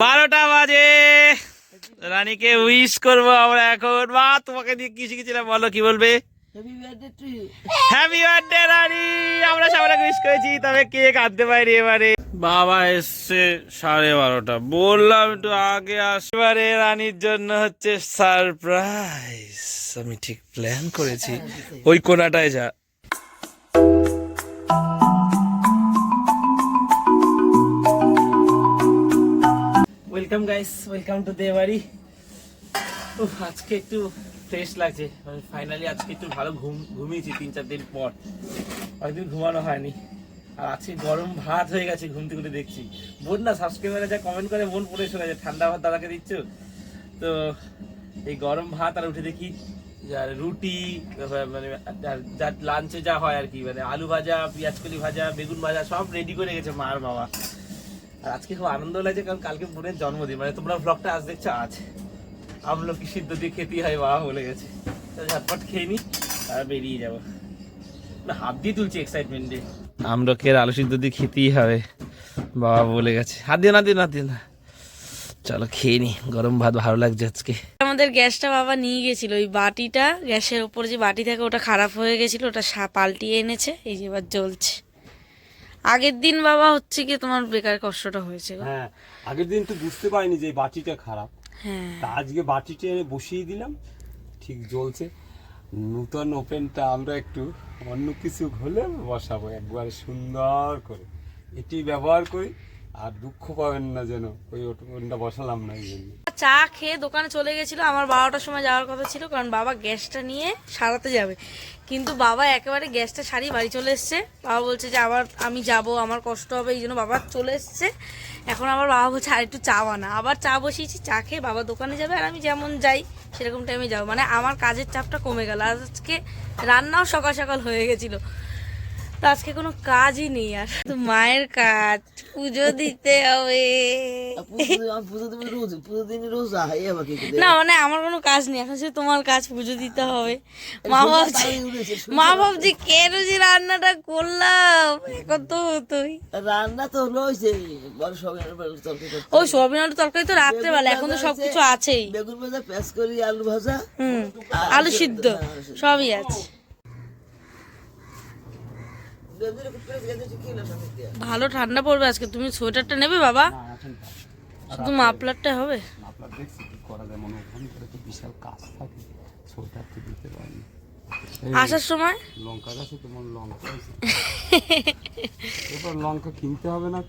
বারোটা বাজে। রানীকে উইশ করব আমরা এখন। মা তোমাকে দিয়ে কি শিখেছিলাম বলো কি বলবে? Happy birthday Rani! আমরা সবাই উইশ করেছি তবে কেক আনতে পারি এবারে? বাবা এসছে সাড়ে বারোটা। বললাম একটু আগে আসবারে রানীর জন্য হচ্ছে সারপ্রাইজ আমি ঠিক প্ল্যান করেছি। ওই কোনাটায় যা। Welcome guys welcome to Debari উফ, আজকে একটু ফ্রেশ লাগছে। মানে ফাইনালি আজকে একটু ভালো ঘুম ঘুমিয়েছি তিন চার দিন পর। অনেকদিন ঘুমানো হয়নি। আর আজকে গরম ভাত হয়ে গেছে ঘুমতে উঠে দেখছি। বোন না সাবস্ক্রাইবারে যা কমেন্ট করে বোন পড়ে শোনা যায় ঠান্ডা ভাত দাদাকে দিচ্ছ? তো এই গরম ভাত আর উঠে দেখি আর রুটি মানে যা লাঞ্চে যা হয় আর কি। মানে আলু ভাজা পেঁয়াজ কলি ভাজা বেগুন ভাজা সব রেডি করে গেছে মার বাবা। আর আজকে খুব আনন্দ লাগছে কারণ কালকে বোনের জন্মদিন মানে তোমরা ব্লগটা আজ দেখছ আজ। আমলকি সিদ্ধ দিয়ে খেতেই হয় বাবা বলে গেছে। ঝটপট খেয়ে নি আর বেরিয়ে যাব। না হাত দিয়ে তুলছি এক্সাইটমেন্টে আমলকের আলু সিদ্ধ দিয়ে খেতেই হবে বাবা বলে গেছে। হাত দিয়ে না দিয়ে না দিয়ে না। চলো খেয়ে নি গরম ভাত ভালো লাগছে আজকে। আমাদের গ্যাসটা বাবা নিয়ে গেছিল ওই বাটিটা গ্যাসের ওপরে যে বাটি থাকে ওটা খারাপ হয়ে গেছিল ওটা সা- পাল্টিয়ে এনেছে এই যে এবার জ্বলছে। আগের দিন বাবা হচ্ছে কি তোমার বেকার কষ্টটা হয়েছে গো। হ্যাঁ আগের দিন তো বুঝতে পারিনি যে এই বাটিটা খারাপ। হ্যাঁ। তা আজকে বাটিটা এনে বসিয়ে দিলাম ঠিক জ্বলছে। নূতন ওপেনটা আমরা একটু অন্য কিছু হলে বসাবো একবারে সুন্দর করে। এটি ব্যবহার করি। আর দুঃখ পাবেন না যেন, ওই ওপেনটা বসালাম না এই চা খেয়ে দোকানে চলে গেছিল, আমার বারোটার সময় যাওয়ার কথা ছিল, কারণ বাবা গ্যাসটা নিয়ে সারাতে যাবে। কিন্তু বাবা একেবারে গ্যাসটা সারিয়ে বাড়ি চলে এসছে। বাবা বলছে যে আবার আমি যাব, আমার কষ্ট হবে, এই জন্য বাবা চলে এসছে। এখন আবার বাবা বলছে, আর একটু চা বানা। আবার চা বসিয়েছি, চা খেয়ে বাবা দোকানে যাবে আর আমি যেমন যাই, সেরকম টাইমে যাব। মানে আমার কাজের চাপটা কমে গেল। আজকে রান্নাও সকাল সকাল হয়ে গেছিল। তো আজকে কোনো কাজই নেই আর। তো মায়ের কাজ পুজো দিতে হবে। না মানে আমার কোনো কাজ নেই। এখন সে তোমার কাজ পুজো দিতে হবে। মা ভাবছি মা ভাবছি কেন যে রান্নাটা করলাম? এখন তো হতোই। রান্না তো হলো ওই সোয়াবিন আলু তরকারি তো রাত্রেবেলা এখন তো সবকিছু আছেই। বেগুন ভাজা পেঁয়াজ করি আলু ভাজা হুম আলু সিদ্ধ সবই আছে বেগুন একটু পেঁয়াজ গেছে কি হলো সঙ্গে দিয়ে? ভালো ঠান্ডা পড়বে আজকে। তুমি সোয়েটারটা নেবে বাবা? শুধু মাফলারটা হবে? আপনার দেখছি কি করা যায় মনে ওখান করে তো বিশাল কাজ থাকে সোয়েটার তো দিতে পারিনি আসার সময়? লঙ্কা গাছে তোমার লঙ্কা এবার লঙ্কা কিনতে হবে না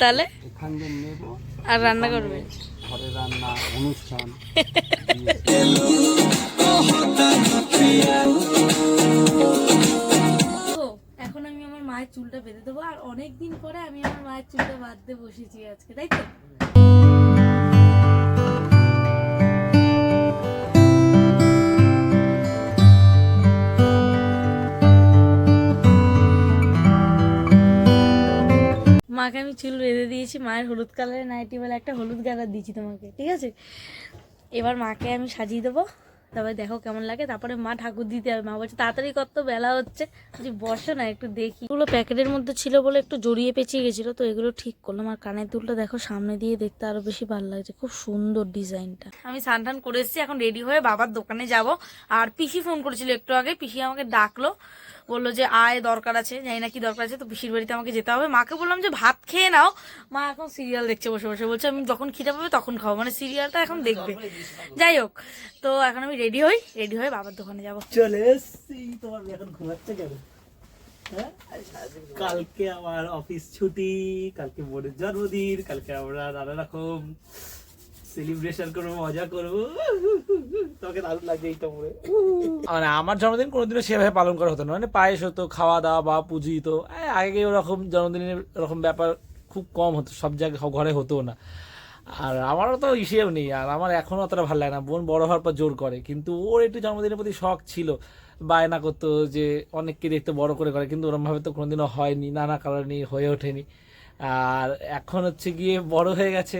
তাহলে? এখান দিয়ে নেব। আর রান্না করবে? ঘরে রান্না অনুষ্ঠান। মায়ের চুলটা বেঁধে দেবো। আর অনেক দিন পরে আমি আমার মায়ের চুলটা বাঁধতে বসেছি আজকে, তাই তো? মাকে আমি চুল বেঁধে দিয়েছি, মায়ের হলুদ কালারের নাইটি বলে একটা হলুদ গাঁদা দিয়েছি তোমাকে, ঠিক আছে? এবার মাকে আমি সাজিয়ে দেবো। তারপরে দেখো কেমন লাগে, তারপরে মা ঠাকুর দিতে হবে। মা বলছে, তাড়াতাড়ি কত বেলা হচ্ছে। বলছি, বসো না, একটু দেখি। এগুলো প্যাকেটের মধ্যে ছিল বলে একটু জড়িয়ে পেঁচিয়ে গেছিল, তো এগুলো ঠিক করলাম। আর কানের দুলটা দেখো সামনে দিয়ে দেখতে আরও বেশি ভালো লাগছে। খুব সুন্দর ডিজাইনটা। আমি স্নান টান করে এসেছি, এখন রেডি হয়ে বাবার দোকানে যাব। আর পিসি ফোন করেছিল একটু আগে, পিসি আমাকে ডাকলো। বলল যে, আয়, দরকার আছে। জানি না কি দরকার আছে, তো পিসির বাড়িতে আমাকে যেতে হবে। মাকে বললাম যে, ভাত খেয়ে নাও। মা এখন সিরিয়াল দেখছে বসে বসে। বলছে, আমি যখন খিদে পাবে তখন খাব। মানে সিরিয়ালটা এখন দেখবে। যাই হোক, তো এখন আমি রেডি হই রেডি হয়ে বাবার দোকানে যাব। চলে এসছি তোমার এখন ঘুমাচ্ছে কেন? হ্যাঁ? কালকে আমার অফিস ছুটি কালকে বোনের জন্মদিন কালকে আমরা নানা রকম সেলিব্রেশন করব মজা করব। তোমাকে দারুণ লাগছে এইটা পরে মানে আমার জন্মদিন কোনোদিনও সেভাবে পালন করা হতো না। মানে পায়েস হতো খাওয়া দাওয়া বা পুজি তো আগে ওরকম জন্মদিনের এরকম ব্যাপার খুব কম হতো সব জায়গায় ঘরে হতো না। আর আমারও তো ইসেও নেই, আর আমার এখনও অতটা ভালো লাগে না। বোন বড় হওয়ার পর জোর করে, কিন্তু ওর একটু জন্মদিনের প্রতি শখ ছিল। বায়না করতো যে অনেককে দেখতে বড় করে করে, কিন্তু ওরমভাবে তো কোনোদিনও হয়নি, নানা কারণে হয়ে ওঠেনি। আর এখন হচ্ছে গিয়ে বড় হয়ে গেছে।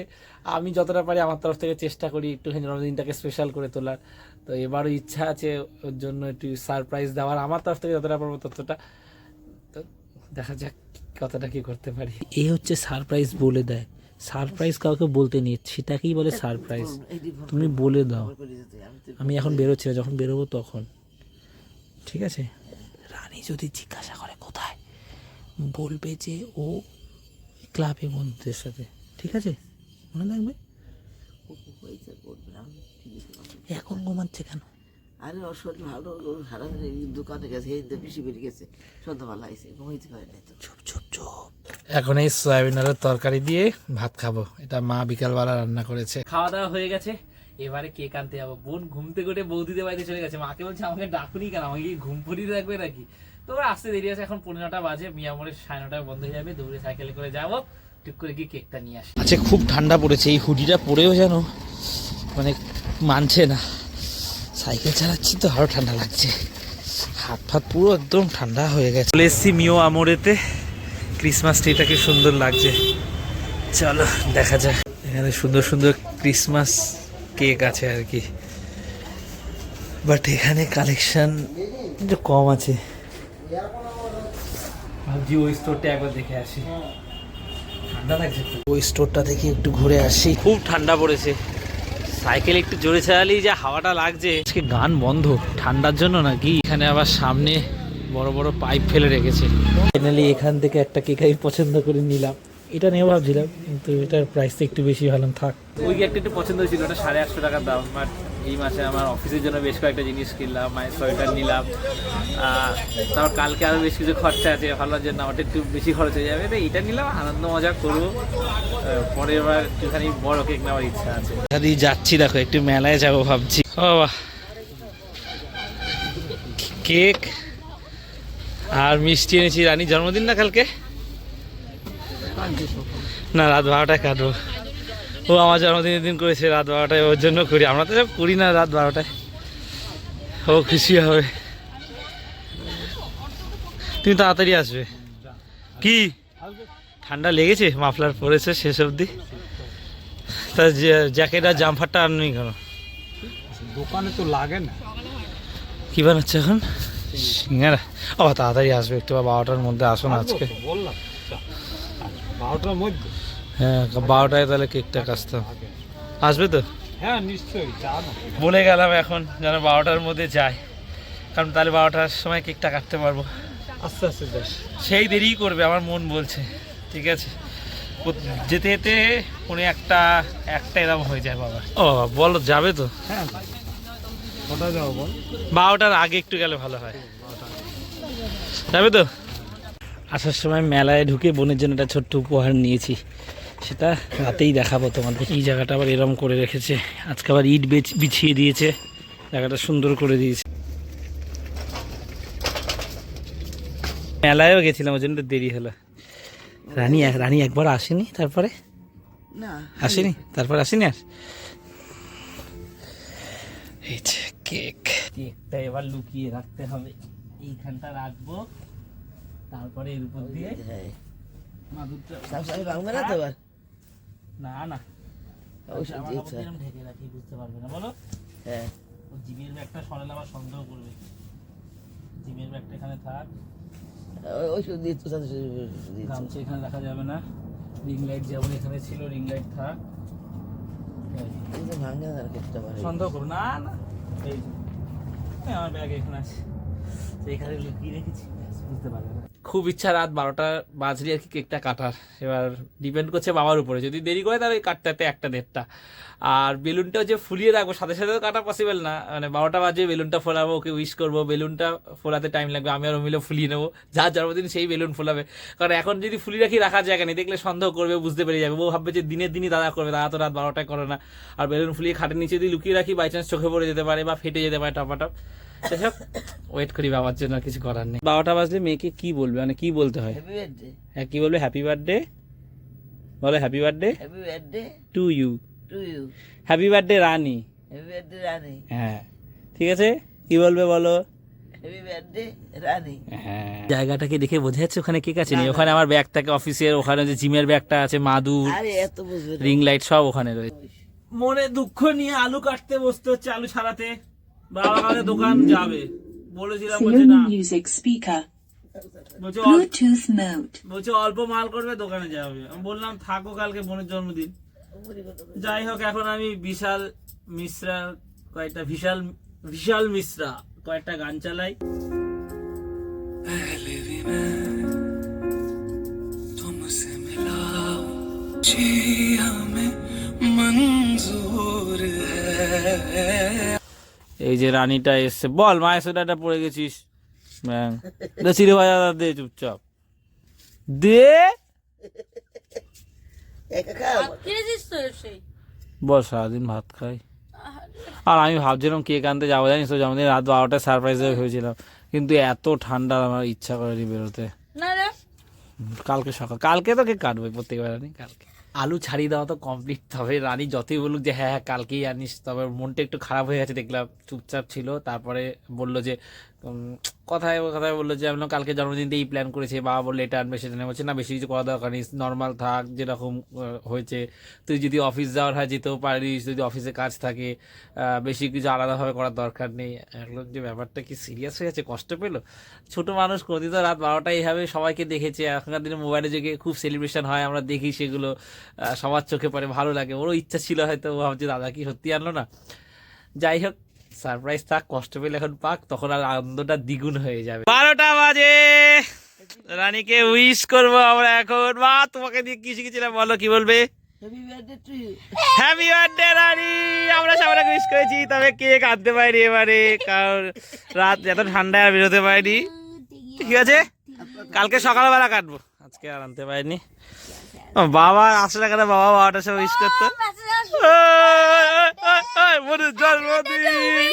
আমি যতটা পারি আমার তরফ থেকে চেষ্টা করি একটুখানি জন্মদিনটাকে স্পেশাল করে তোলার। তো এবারও ইচ্ছা আছে ওর জন্য একটু সারপ্রাইজ দেওয়ার, আমার তরফ থেকে যতটা পারব ততটা। তো দেখা যাক কতটা কি করতে পারি। এ হচ্ছে সারপ্রাইজ বলে দেয়। সারপ্রাইজ কাউকে বলতে নেই সেটাকেই বলে সারপ্রাইজ তুমি বলে দাও। আমি এখন বেরোচ্ছি না যখন বেরোবো তখন। ঠিক আছে? রানী যদি জিজ্ঞাসা করে কোথায় বলবে যে ও ক্লাবে বন্ধুদের সাথে। ঠিক আছে? মনে থাকবে? এখন ঘুমাচ্ছে কেন? আরে শরীর ভালো সারাদিন দোকানে গেছে এই তো বেশি বেরিয়ে গেছে সন্ধ্যাবেলা আইসে ঘুমাইতে পারে না তো। চুপ চুপ চুপ। এখন এই সয়াবিন আলুর তরকারি দিয়ে ভাত খাব। এটা মা বিকালবেলা রান্না করেছে। খাওয়া দাওয়া হয়ে গেছে। এবারে কেক আনতে যাব। বোন ঘুমতে উঠে বৌদিদের বাড়িতে চলে গেছে। মাকে বলছে আমাকে ডাকুনি কেন? আমাকে কি ঘুম পড়িয়ে রাখবে নাকি? তোমরা আসতে দেরি আছে। এখন পনেরো নটা বাজে মিয়ামোড়ের সাড়ে নটায় বন্ধ হয়ে যাবে। দৌড়ে সাইকেলে করে যাব। টুক করে গিয়ে কেকটা নিয়ে আসি। আচ্ছা খুব ঠান্ডা পড়েছে। এই হুডিটা পরেও যেন মানে মানছে না। সাইকেল চালাচ্ছি তো আরও ঠান্ডা লাগছে। হাত ফাত পুরো একদম ঠান্ডা হয়ে গেছে। চলে এসছি মিও আমরেতে। ক্রিসমাস ট্রিটা কি সুন্দর লাগছে। চলো দেখা যাক। এখানে সুন্দর সুন্দর ক্রিসমাস কেক আছে আর কি। বাট এখানে কালেকশন একটু কম আছে। ভাবছি ওই স্টোরটা একবার দেখে আসি। ঠান্ডা লাগছে ওই স্টোরটা থেকে একটু ঘুরে আসি। খুব ঠান্ডা পড়েছে। সাইকেল একটু জোরে চালালেই যা হাওয়াটা লাগছে। আজকে গান বন্ধ, ঠান্ডার জন্য নাকি? এখানে আবার সামনে বড় বড় পাইপ ফেলে রেখেছে। ফাইনালি এখান থেকে একটা কেক আমি পছন্দ করে নিলাম। এটা নিয়ে ভাবছিলাম, কিন্তু এটার প্রাইসটা একটু বেশি ভালো, থাক। ওই কেকটা একটু পছন্দ হয়েছিল, ওটা সাড়ে আটশো টাকার দাম বাট এই মাসে আমার অফিসের জন্য বেশ কয়েকটা জিনিস কিনলাম মায়ের সোয়েটার নিলাম। তারপর কালকে আরও বেশ কিছু খরচা আছে ভালোর জন্য ওটা একটু বেশি খরচ হয়ে যাবে। তো এটা নিলাম আনন্দ মজা করব। আহ, পরে এবার একটুখানি বড় কেক নেওয়ার ইচ্ছা আছে। যদি যাচ্ছি দেখো একটু মেলায় যাব ভাবছি। বাহ কেক আর মিষ্টি এনেছি। রানী জন্মদিন না কালকে? না রাত বারোটায় কাটবো। ও আমার জন্মদিনের দিন করেছে রাত বারোটায় ওর জন্য করি। আমরা তো সব করি না রাত বারোটায়। ও খুশি হবে। তুমি তাড়াতাড়ি আসবে। কি? ঠান্ডা লেগেছে? মাফলার পরেছে শেষ অবধি। তা জ্যাকেট আর জাম্পারটা আননি কেন? দোকানে তো লাগে না। কি বানাচ্ছে এখন? সিঙ্গারা। ও তাড়াতাড়ি আসবে একটু বারোটার মধ্যে আসো না আজকে। বললাম। বারোটার মধ্যে। হ্যাঁ বারোটায় তাহলে কেকটা কাটতাম আসবে তো? হ্যাঁ নিশ্চয়ই বলে গেলাম এখন যেন বারোটার মধ্যে যাই। কারণ তাহলে বারোটার সময় কেকটা কাটতে পারব। আস্তে আস্তে বেশ সেই দেরিই করবে আমার মন বলছে। ঠিক আছে? যেতে যেতে পনে একটা একটা এরকম হয়ে যায় বাবা। ও বলো যাবে তো? হ্যাঁ কোথায় যাব বল? বারোটার আগে একটু গেলে ভালো হয়। যাবে তো? আসার সময় মেলায় ঢুকে বোনের জন্য একটা ছোট্ট উপহার নিয়েছি। সেটা রাতেই দেখাবো তোমাদের। এই জায়গাটা আবার এরম করে রেখেছে। আজকে আবার ইট বিছিয়ে দিয়েছে। জায়গাটা সুন্দর করে দিয়েছে। মেলায়ও গেছিলাম ওই জন্য দেরি হলো। রানী রানী একবার আসেনি তারপরে? না আসেনি? তারপর আসেনি আর? এই যে কেক। কেকটা এবার লুকিয়ে রাখতে হবে। এইখানটা রাখব। তারপরে এর উপর দিয়ে মাদুরটা তো এবার? না না। ওষুধ দিয়েছে ঢেকে রাখি বুঝতে পারবে না বলো? হ্যাঁ। ও জিমের ব্যাগটা সরালে আবার সন্দেহ করবে। জিমের ব্যাগটা এখানে থাক। ওই- ওষুধ দিয়েছে। গামছা এখানে রাখা যাবে না। রিং লাইট যেমন এখানে ছিল রিং লাইট থাক। এই। সন্দেহ করো না না। এই। আমার ব্যাগ এখানে আছে। এখানে লুকিয়ে রেখেছি। বুঝতে পারবে না। খুব ইচ্ছা রাত বারোটা বাজলে আর কি কেকটা কাটার। এবার ডিপেন্ড করছে বাবার উপরে। যদি দেরি করে তাহলে কাটতে একটা দেড়টা। আর বেলুনটাও যে ফুলিয়ে রাখব, সাথে সাথে তো কাটা পসিবল না। মানে বারোটা বাজে, বেলুনটা ফোলাবো, ওকে উইশ করব, বেলুনটা ফোলাতে টাইম লাগবে, আমি আর মিলে ফুলিয়ে নেব। যার জন্মদিন সেই বেলুন ফোলাবে। কারণ এখন যদি ফুলি রাখি রাখার জায়গা নেই দেখলে সন্দেহ করবে, বুঝতে পেরে যাবে। ও ভাববে যে দিনের দিনই দাদা করবে, দাদা তো রাত বারোটায় করে না। আর বেলুন ফুলিয়ে খাটের নিচে যদি লুকিয়ে রাখি বাই চান্স চোখে পড়ে যেতে পারে বা ফেটে যেতে পারে টপাটপ সেসব ওয়েট করি বাবার জন্য আর কিছু করার নেই। বারোটা বাজলে মেয়েকে কি বলবে? মানে কি বলতে হয়? হ্যাঁ কি বলবে? হ্যাপি বার্থডে বলো happy birthday happy birthday to you to you happy birthday Rani happy birthday Rani হ্যাঁ। ঠিক আছে? কি বলবে বলো? হ্যাপি বার্থডে রানী হ্যাঁ। জায়গাটাকে দেখে বোঝা যাচ্ছে ওখানে কেক আছে নি ওখানে আমার ব্যাগ থাকে অফিসের ওখানে যে জিমের ব্যাগটা আছে মাদুর আরে এত বুঝবে না। রিং লাইট সব ওখানে রয়েছে। মনে দুঃখ নিয়ে আলু কাটতে বসতে হচ্ছে আলু ছাড়াতে। বাবা কালে দোকান যাবে। বলেছিলাম বলছে না। অল্প- বলছে অল্প মাল করবে দোকানে যাবে। আমি বললাম থাকো কালকে বোনের জন্মদিন। যাই হোক এখন আমি বিশাল মিশ্রা কয়েকটা বিশাল বিশাল মিশ্রা কয়েকটা গান চালাই। এই যে রানীটা এসছে। বল মায়ের সোডাটা পড়ে গেছিস। ব্যাং। দে চিড়ে ভাজা দে চুপচাপ। দে। বল সারাদিন ভাত খাই। আর আমি ভাবছিলাম কেক আনতে যাব জানিস তো জন্মদিন রাত বারোটায় সারপ্রাইজ ভেবেছিলাম। কিন্তু এত ঠান্ডা আমার ইচ্ছা করেনি বেরোতে। না কালকে সকাল কালকে তো কেক কাটবো প্রত্যেকবার রানি কালকে। আলু ছাড়িয়ে দেওয়া তো কমপ্লিট তবে রানী যতই বলুক যে হ্যাঁ হ্যাঁ কালকেই আনিস। তবে মনটা একটু খারাপ হয়ে গেছে, দেখলাম চুপচাপ ছিল। তারপরে বলল যে কথায় কথায় বলল যে আমি বললাম, কালকে জন্মদিনতে এই প্ল্যান করেছি বাবা বলল এটা আনবে সেটা নেই বলছে না বেশি কিছু করা দরকার নেই নর্মাল থাক যেরকম হয়েছে। তুই যদি অফিস যাওয়ার হয় যেতেও পারিস যদি অফিসে কাজ থাকে বেশি কিছু আলাদাভাবে করার দরকার নেই। এখন যে ব্যাপারটা কি সিরিয়াস হয়ে যাচ্ছে কষ্ট পেল? ছোট মানুষ কোনোদিন তো রাত বারোটা এইভাবে সবাইকে দেখেছে এখনকার দিনে মোবাইলে যুগে খুব সেলিব্রেশন হয় আমরা দেখি সেগুলো সবার চোখে পড়ে ভালো লাগে। ওরও ইচ্ছা ছিল হয়তো ভাবছে দাদা কি সত্যি আনলো না? যাই হোক সারপ্রাইজ থাক কষ্ট পেলে এখন পাক তখন আর আনন্দটা দ্বিগুণ হয়ে যাবে। বারোটা বাজে! রানীকে উইশ করব আমরা এখন। মা তোমাকে দিয়ে কি শিখেছিলাম বলো কি বলবে? হ্যাপি বার্থডে বার্থডে আমরা সবাই উইশ করেছি তবে কেক আনতে পারিনি এবারে? কারণ রাত এত ঠান্ডায় আর বেরোতে পারিনি। ঠিক আছে? কালকে সকালবেলা কাটবো। আজকে আর আনতে পারিনি। বাবা আসলে কেন বাবা বাবাটার সাথে উইশ করতো। মনুর জন্মদিন।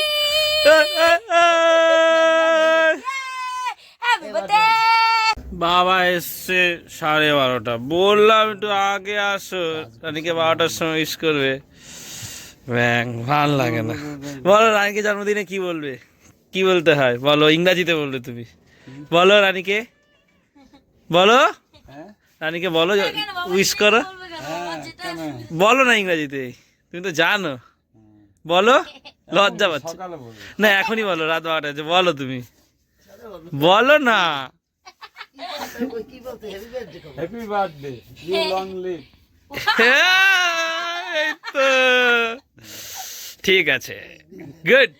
বাবা এসছে সাড়ে বারোটা। বললাম একটু আগে আসো। রানীকে বারোটার সময় উইশ করবে। ব্যাং ভালো লাগে না। বলো রানীকে জন্মদিনে কি বলবে? কি বলতে হয়? বলো ইংরাজিতে বলবে তুমি। বলো রানীকে। বলো। হ্যাঁ? রানীকে বলো উইশ করো। বলো না ইংরাজিতে তুমি তো জানো। বলো লজ্জা পাচ্ছে। না এখনই বলো রাত বারোটা যে বলো তুমি। বলো না। হ্যাপি বার্থডে কবে happy birthday you long live তো। ঠিক আছে গুড।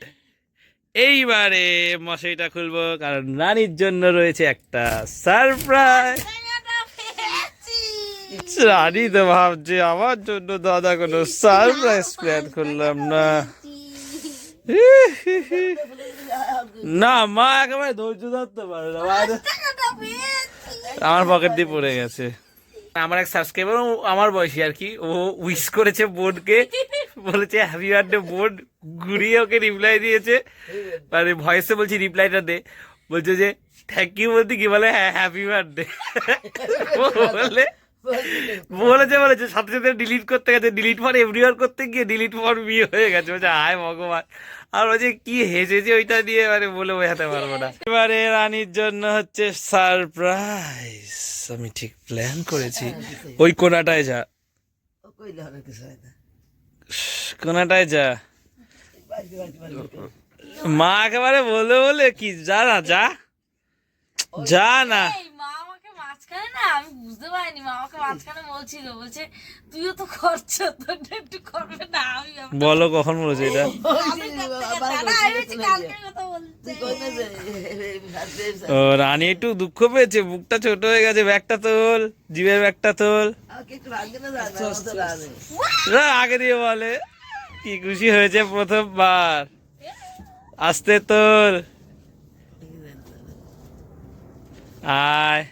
এইবারে মশাইটা খুলবো কারণ রানীর জন্য রয়েছে একটা সারপ্রাইজ। রানী তো ভাবছে, আমার জন্য দাদা কোনো সারপ্রাইজ প্ল্যান করলাম না। না, মা একেবারে ধৈর্য ধরতে পারে না আমার পকেট দিয়ে পড়ে গেছে। আমার এক সাবস্ক্রাইবার আমার বয়সী আর কি, ও উইশ করেছে বোনকে, বলেছে হ্যাপি বার্থডে বোন। ঘুরিয়ে ওকে রিপ্লাই দিয়েছে। মানে ভয়েসে বলছি রিপ্লাইটা দে। বলছে যে থ্যাংক ইউ বলতে কি বলে হ্যাঁ হ্যাপি বার্থডে বলে বলেছে বলেছে সাথে সাথে ডিলিট করতে গেছে ডিলিট ফর এভরিওয়ার করতে গিয়ে ডিলিট ফর মি হয়ে গেছে। বলছে হায় ভগবান। আর ওই বলছে কি হেসেছে ওইটা দিয়ে? এবারে বলে বোঝাতে পারব না। এবারে রানীর জন্য হচ্ছে সারপ্রাইজ আমি ঠিক প্ল্যান করেছি। ওই কোনাটায় যা। হয় কোনাটায় যা। মা একেবারে বলে বলে কি যা না যা। যা না। মাঝখানে না আমি বুঝতে পারিনি মা আমাকে মাঝখানে বলছিল বলছে তুইও তো করছ তোর একটু করবে না আমি বলো কখন বলেছে এটা? ও রানী একটু দুঃখ পেয়েছে বুকটা ছোট হয়ে গেছে ব্যাগটা তোল জিভের ব্যাগটা তোল। আগে দিয়ে বলে কি খুশি হয়েছে প্রথমবার। আসতে তোর আয়।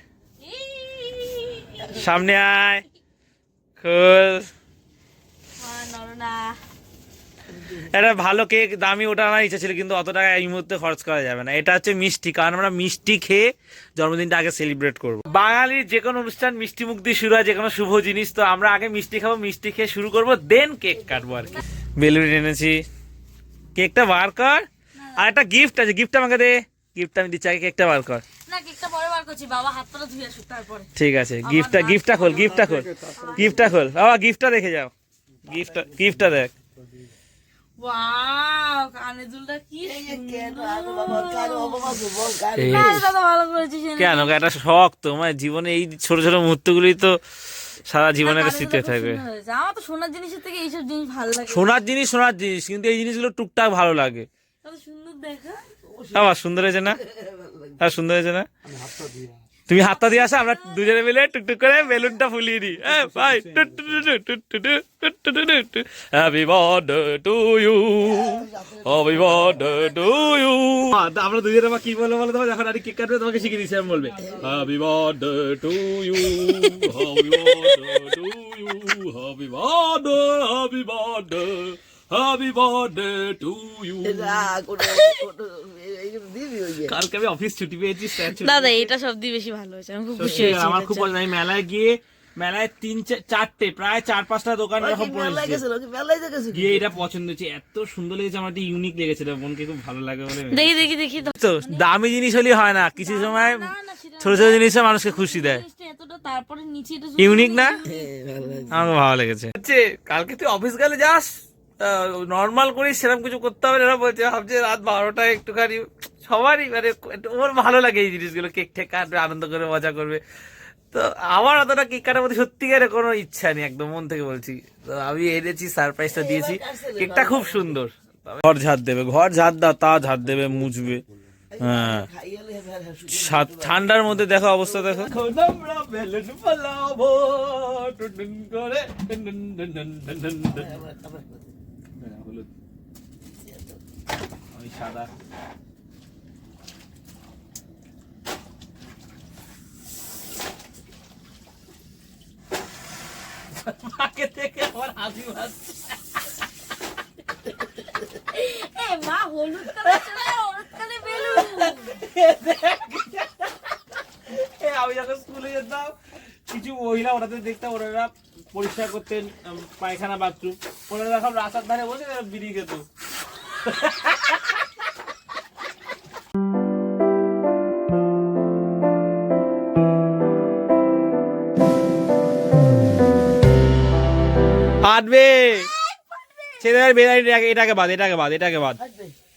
সামনে আয়। খোল। একটা ভালো কেক, দামি ওটা আমার ইচ্ছা ছিল, কিন্তু অত টাকা এই মুহূর্তে খরচ করা যাবে না। এটা হচ্ছে মিষ্টি, কারণ আমরা মিষ্টি খেয়ে জন্মদিনটা আগে সেলিব্রেট করব। বাঙালির যে কোনো অনুষ্ঠান মিষ্টি মুখ দিয়ে শুরু হয়, যে কোনো শুভ জিনিস, তো আমরা আগে মিষ্টি খাব, মিষ্টি খেয়ে শুরু করব দেন কেক কাটবো আর কি। বেলুন এনেছি। কেকটা বার কর। আর একটা গিফট আছে গিফট আমাকে দে। গিফট আমি দিচ্ছি, আগে কেকটা বার কর। ঠিক আছে গিফটটা গিফটটা খোল গিফটটা খোল গিফটটা খোল। বাবা গিফটটা দেখে যাও। গিফটটা গিফটটা দেখ। কেন এটা শখ তোমার মানে জীবনে এই ছোট ছোট মুহূর্তগুলি তো সারা জীবনে স্মৃতি থাকবে। আমার সোনার জিনিসের থেকে এইসব জিনিস ভালো লাগে। সোনার জিনিস সোনার জিনিস কিন্তু এই জিনিসগুলো টুকটাক ভালো লাগে। সুন্দর দেখা। আবার সুন্দর হয়েছে না? আর সুন্দর হয়েছে না? তুমি হাতটা দিয়ে আসো আমরা দুজনে মিলে টুকটুক করে বেলুনটা ফুলিয়ে দিই। এ ভাই happy birthday to you happy birthday to you আমরা দুজনে মা কি বলব বলো তোমার যখন আরে কেক কাটবে তোমাকে শিখিয়ে দিচ্ছি আমি বলবে। Happy birthday to you happy birthday to you happy birthday happy birthday happy birthday to you কালকে আমি অফিস ছুটি পেয়েছি দাদা এটা সব দিয়ে বেশি ভালো হয়েছে আমি খুব খুশি হয়েছি আমার খুব আমি মেলায় গিয়ে মেলায় তিন চারটে প্রায় চার পাঁচটা দোকান এরকম গিয়ে এটা পছন্দ হয়েছে। এত সুন্দর লেগেছে আমার ইউনিক লেগেছে। মনকে খুব ভালো লাগে বলে দেখি দেখি দেখি। তো দামি জিনিস হলেই হয় না। কিছু সময় ছোট ছোট জিনিসে মানুষকে খুশি দেয়। জিনিসটা এতটা তারপরে নিচে এটা ইউনিক না? হ্যাঁ ভালো আমাকে ভালো লেগেছে। কালকে তুই অফিস গেলে যাস? নর্মাল করিস সেরকম কিছু করতে হবে না। এরা বলছে ভাবছে রাত বারোটায় একটুখানি সবারই মানে একটু- ওর ভালো লাগে এই জিনিসগুলো কেক টেক কাটবে আনন্দ করে মজা করবে। তো আমার অতটা কেক কাটার মধ্যে সত্যিকারের কোনো ইচ্ছা নেই একদম মন থেকে বলছি। তো আমি এনেছি সারপ্রাইজটা দিয়েছি। কেকটা খুব সুন্দর। ঘর ঝাড় দেবে ঘর ঝাড় দাও তা ঝাড় দেবে মুছবে। হ্যাঁ। ঠান্ডার মধ্যে দেখো অবস্থা দেখো। ফলাবো করে হ্যাঁ, হলুদ। ওই সাদা। মাকে দেখে আমার হাসি পাচ্ছে এ মা হলুদ কালার চলে হলুদ কালার বেলুন। এ, আমি যখন স্কুলে যেতাম কিছু মহিলা ওনাদের দেখতাম ওনারা পরিষ্কার করতেন পায়খানা বাথরুম ওনারা এখন রাস্তার ধারে বসে তারা বিড়ি খেত। ফাটবে। ছেলেদের এটাকে বাদ এটাকে বাদ এটাকে বাদ।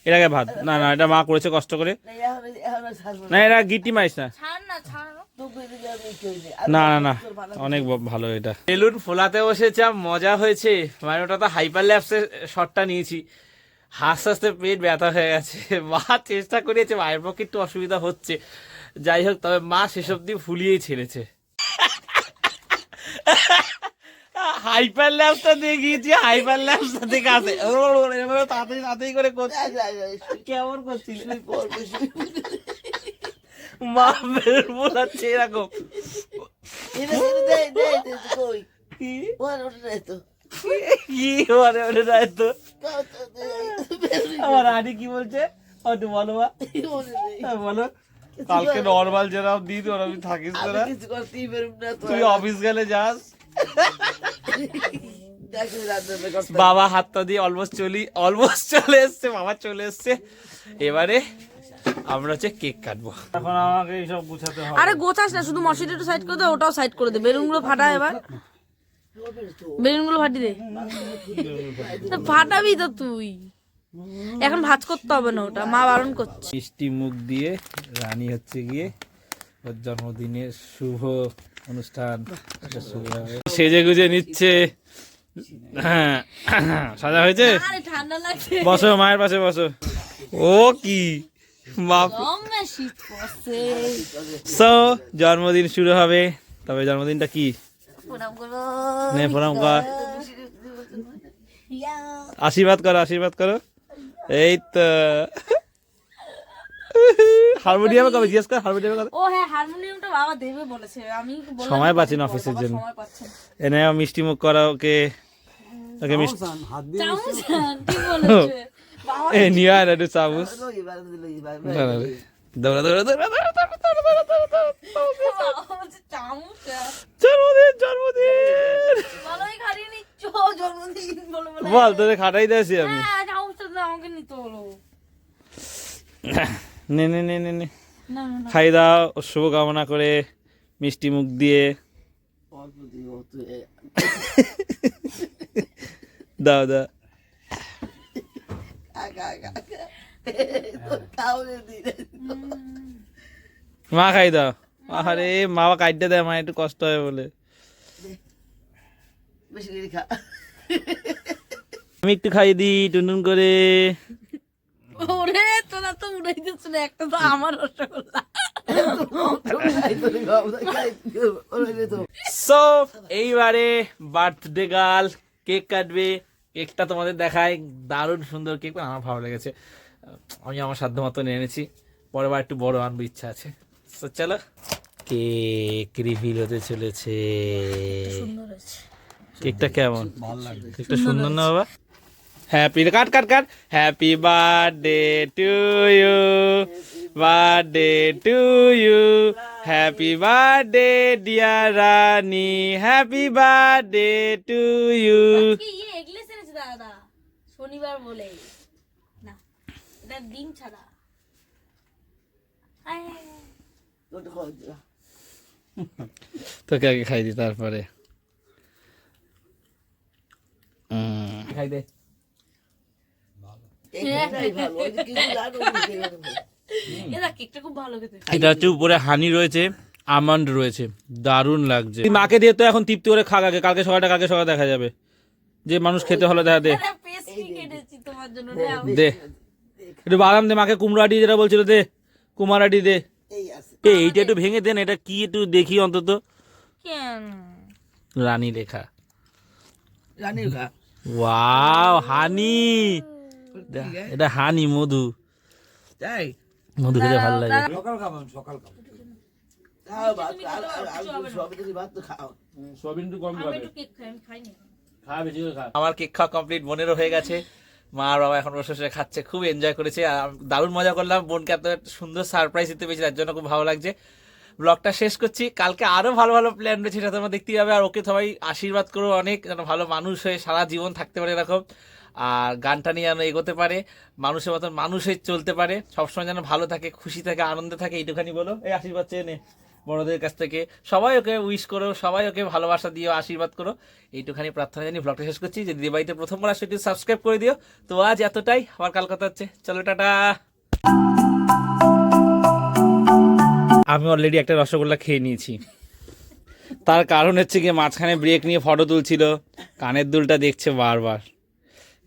এটাকে ভাত না না এটা মা করেছে কষ্ট করে। না এটা গিটি মারিস না ছাড়। না না। না অনেক ভালো এটা। বেলুন ফোলাতে বসেছিলাম মজা হয়েছে। মানে ওটা তো হাইপার ল্যাপসের শটটা নিয়েছি। হাসতে হাসতে পেট ব্যথা হয়ে গেছে। মা চেষ্টা করেছে মায়ের পক্ষে একটু অসুবিধা হচ্ছে। যাই হোক তবে মা সেসব দিয়ে ফুলিয়েই ছেড়েছে। হাইপার ল্যাপসটা দিয়ে গিয়েছি হাইপার ল্যাপসটা থেকে আসে তাড়াতাড়ি তাড়াতাড়ি করে করছে। কেমন করছিল মা বেলুন ফোলাচ্ছে এরকম কি মানে ওটা নাই তো আমার রানী কি বলছে একটু বলো মা হ্যাঁ, বলো কালকে নর্মাল যেরকম থাকিস তোরা করতেই পারব না তুই অফিস গেলে যাস বাবা হাতটা দিয়ে অলমোস্ট চলি অলমোস্ট চলে এসছে বাবা চলে এসছে এবারে আমরা হচ্ছে কেক কাটবো। এখন আমাকে এইসব গুছাতে হবে। আরে গোছাস না শুধু মশিটা একটু সাইড করে দে ওটাও সাইড করে দে। বেলুনগুলো ফাটা এবার। বেলুনগুলো ফাটি দে। ফাটাবি তো তুই। এখন ভাজ করতে হবে না ওটা মা বারণ করছে। মিষ্টি মুখ দিয়ে রানী হচ্ছে গিয়ে ওর জন্মদিনের শুভ অনুষ্ঠান। সেজে গুজে নিচ্ছে। হ্যাঁ সাজা হয়েছে? বসো মায়ের পাশে বসো। ও কি? সো জন্মদিন শুরু হবে। তবে জন্মদিনটা কি? প্রণাম নে প্রণাম কর। আশীর্বাদ করো আশীর্বাদ করো। এই তো। হারমোনিয়ামে কবে? জিজ্ঞেস কর হারমোনিয়ামে কবে? ও হ্যাঁ হারমোনিয়ামটা বাবা দেবে বলেছে। আমি সময় পাচ্ছি না অফিসের জন্য। এনে মিষ্টি মুখ করা ওকে। ওকে মিষ্টি চামচ ঠিক বলেছে। বাবা এ নিয়ে আয় না একটু চামচ। দৌড়া দৌড়া দৌড়া দৌড়া দৌড়া দৌড়া দৌড়া দৌড়া দৌড়া দৌড়া। বাবা বলছে চামচ জন্মদিন জন্মদিন বলে তোদের খাটাই দিয়েছি আমি হ্যাঁ নে নে নে নে খাই দাও শুভকামনা করে মিষ্টি মুখ দিয়ে দাও দাও তাহলে দিলে মা খাই দাও। আরে মা কাটতে দেয় মা একটু কষ্ট হয় বলে। আমি একটু খাই দিই টুনটুন করে। ওরে তোরা তো না একটা তো আমার রসগোল্লা। সো এইবারে বার্থডে গার্ল কেক কাটবে। কেকটা তোমাদের দেখায় দারুণ সুন্দর কেক আমার ভালো লেগেছে। আমি আমার সাধ্য মতো নিয়ে এনেছি। পরের বার একটু বড় আনব ইচ্ছা আছে। তো চলো। কেক রিভিল হতে চলেছে। কেকটা কেমন? ভালো লাগবে কেকটা সুন্দর না বাবা? Happy cut cut cut. Happy birthday to you birthday to you happy birthday dear Rani happy birthday to you শনিবার বলে। এটা ডিম ছাড়া। তোকে আগে খাই দি তারপরে। খাই দে। এটা হচ্ছে উপরে হানি রয়েছে আমন্ড রয়েছে দারুণ লাগছে। মাকে দিয়ে তো এখন তৃপ্তি করে খাগাকে কালকে সকালটা কালকে সকালে দেখা যাবে। যে মানুষ খেতে হলো দেখা দে। পেস্ট্রি কেটেছি তোমার জন্য নাও। দে। একটু বাদাম দে মাকে কুমড়াটি যেটা বলছিল দে কুমারাটি দে। এই এইটা একটু ভেঙে দেন এটা কি একটু দেখি অন্তত। কেন? রানী লেখা। জানি খা ওয়াও হানি। এটা হানি মধু। তাই মধু খেতে ভালো লাগে। সকাল খাব সকাল আমার কেক খাওয়া কমপ্লিট বোনেরও হয়ে গেছে। মা বাবা এখন বসে বসে খাচ্ছে খুব এনজয় করেছে। আর দারুণ মজা করলাম। বোনকে এত সুন্দর সারপ্রাইজ দিতে পেরেছি, তার জন্য খুব ভালো লাগছে। ব্লগটা শেষ করছি। কালকে আরও ভালো ভালো প্ল্যান রয়েছে, সেটা তোমরা দেখতেই যাবে আর ওকে সবাই আশীর্বাদ করো অনেক, যেন ভালো মানুষ হয়ে সারা জীবন থাকতে পারে এরকম। আর গানটা নিয়ে যেন এগোতে পারে, মানুষের মতন মানুষ হয়ে চলতে পারে। সবসময় যেন ভালো থাকে, খুশি থাকে, আনন্দে থাকে, এইটুখানি বলো। এই আশীর্বাদ চেয়ে নে। বড়দের কাছ থেকে। সবাই ওকে উইশ করো, সবাই ওকে ভালোবাসা দিও, আশীর্বাদ করো। এইটুখানি প্রার্থনা জানি ব্লগটা শেষ করছি। যদি দিদিবাড়িতে প্রথমবার আসো, একটু সাবস্ক্রাইব করে দিও। তো আজ এতটাই, আবার কাল কথা হচ্ছে। চলো, টাটা। আমি অলরেডি একটা রসগোল্লা খেয়ে নিয়েছি। তার কারণ হচ্ছে গিয়ে মাঝখানে ব্রেক নিয়ে ফটো তুলছিল। কানের দুলটা দেখছে বারবার।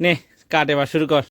নে, কাট এবার, শুরু কর।